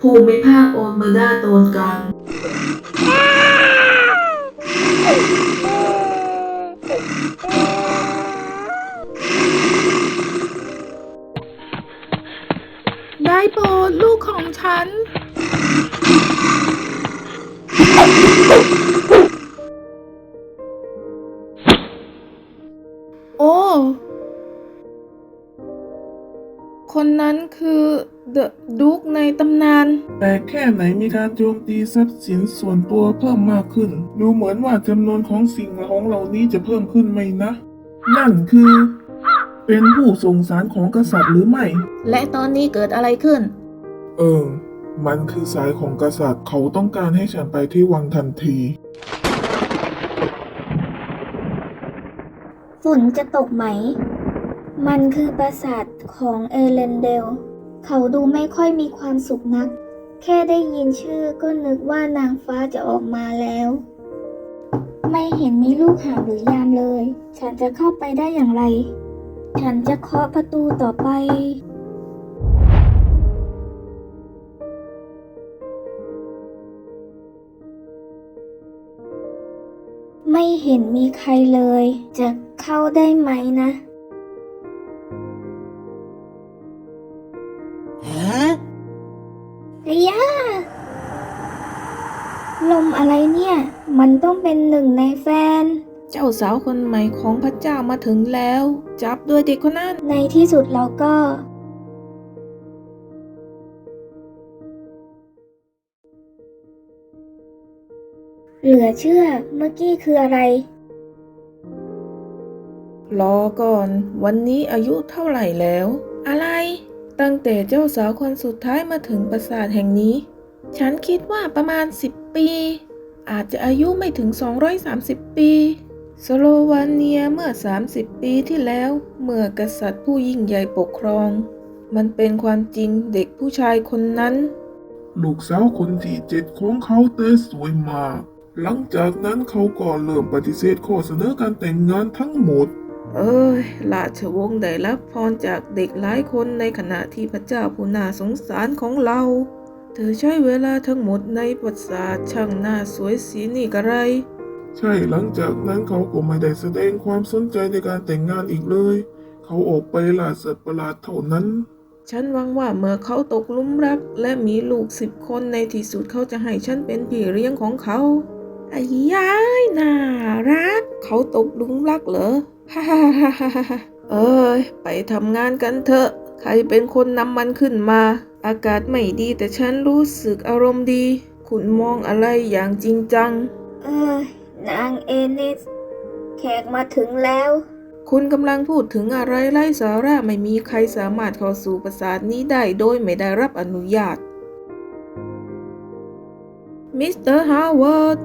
ภูมิภาคโอเมดาโตนกลางได้โปรดลูกของฉัน โอ้ คนนั้นคือเดอะดุกในตำนาน แต่แค่ไหนมีการโจมตีทรัพย์สินส่วนตัวเพิ่มมากขึ้น ดูเหมือนว่าจำนวนของสิ่งของเหล่านี้จะเพิ่มขึ้นไหมนะ นั่นคือ เป็นผู้ส่งสารของกษัตริย์หรือไม่ และตอนนี้เกิดอะไรขึ้น เออ มันคือสายของกษัตริย์เขาต้องการให้ฉันไปที่วังทันทีฝนจะตกไหม มันคือปราสาทของเอเลนเดล เขาดูไม่ค่อยมีความสุขนัก แค่ได้ยินชื่อก็นึกว่านางฟ้าจะออกมาแล้ว ไม่เห็นมีลูกหาหรือยามเลย ฉันจะเข้าไปได้อย่างไร ฉันจะเคาะประตูต่อไปไม่เห็นมีใครเลย จะเข้าได้ไหมนะ ระยะลมอะไรเนี่ย มันต้องเป็นหนึ่งในแฟน เจ้าสาวคนใหม่ของพระเจ้ามาถึงแล้ว จับด้วยเด็กคนนั้น ในที่สุดเราก็ เหลือเชื่อเมื่อกี้คืออะไร รอก่อน วันนี้อายุเท่าไหร่แล้ว อะไร ตั้งแต่เจ้าสาวคนสุดท้ายมาถึงปราสาทแห่งนี้ ฉันคิดว่าประมาณ 10 ปี อาจจะอายุไม่ถึง 230 ปี สโลวาเนียเมื่อ 30 ปีที่แล้ว เมื่อกษัตริย์ผู้ยิ่งใหญ่ปกครอง มันเป็นความจริงเด็กผู้ชายคนนั้น ลูกสาวคนที่เจ็ดของเขาเต้สวยมาก หลังจากนั้นเขาก็เริ่มปฏิเสธข้อเสนอการแต่งงานทั้งหมด เอ้ยราชวงศ์ได้รับพรจากเด็กหลายคนในขณะที่พระเจ้าผู้น่าสงสารของเรา เธอใช้เวลาทั้งหมดในประสาทช่างน่าสวยสีนี่กระไร ใช่หลังจากนั้นเขาก็ไม่ได้แสดงความสนใจในการแต่งงานอีกเลย เขาออกไปล่าสัตว์ประหลาดเท่านั้น ฉันหวังว่าเมื่อเขาตกหลุมรักและมีลูกสิบคนในที่สุดเขาจะให้ฉันเป็นพี่เลี้ยงของเขาไอ้ยายน่ารัก เขาตกหลุมรักเหรอฮ่าฮ่าฮ่าฮ่าฮ่าเอ้ยไปทำงานกันเถอะ ใครเป็นคนนำมันขึ้นมา อากาศไม่ดีแต่ฉันรู้สึกอารมณ์ดี คุณมองอะไรอย่างจริงจัง เออนางเอนิสแขกมาถึงแล้ว คุณกำลังพูดถึงอะไรไร้สาระไม่มีใครสามารถเข้าสู่ปราสาทนี้ได้โดยไม่ได้รับอนุญาตมิสเตอร์ฮาวเวิร์ด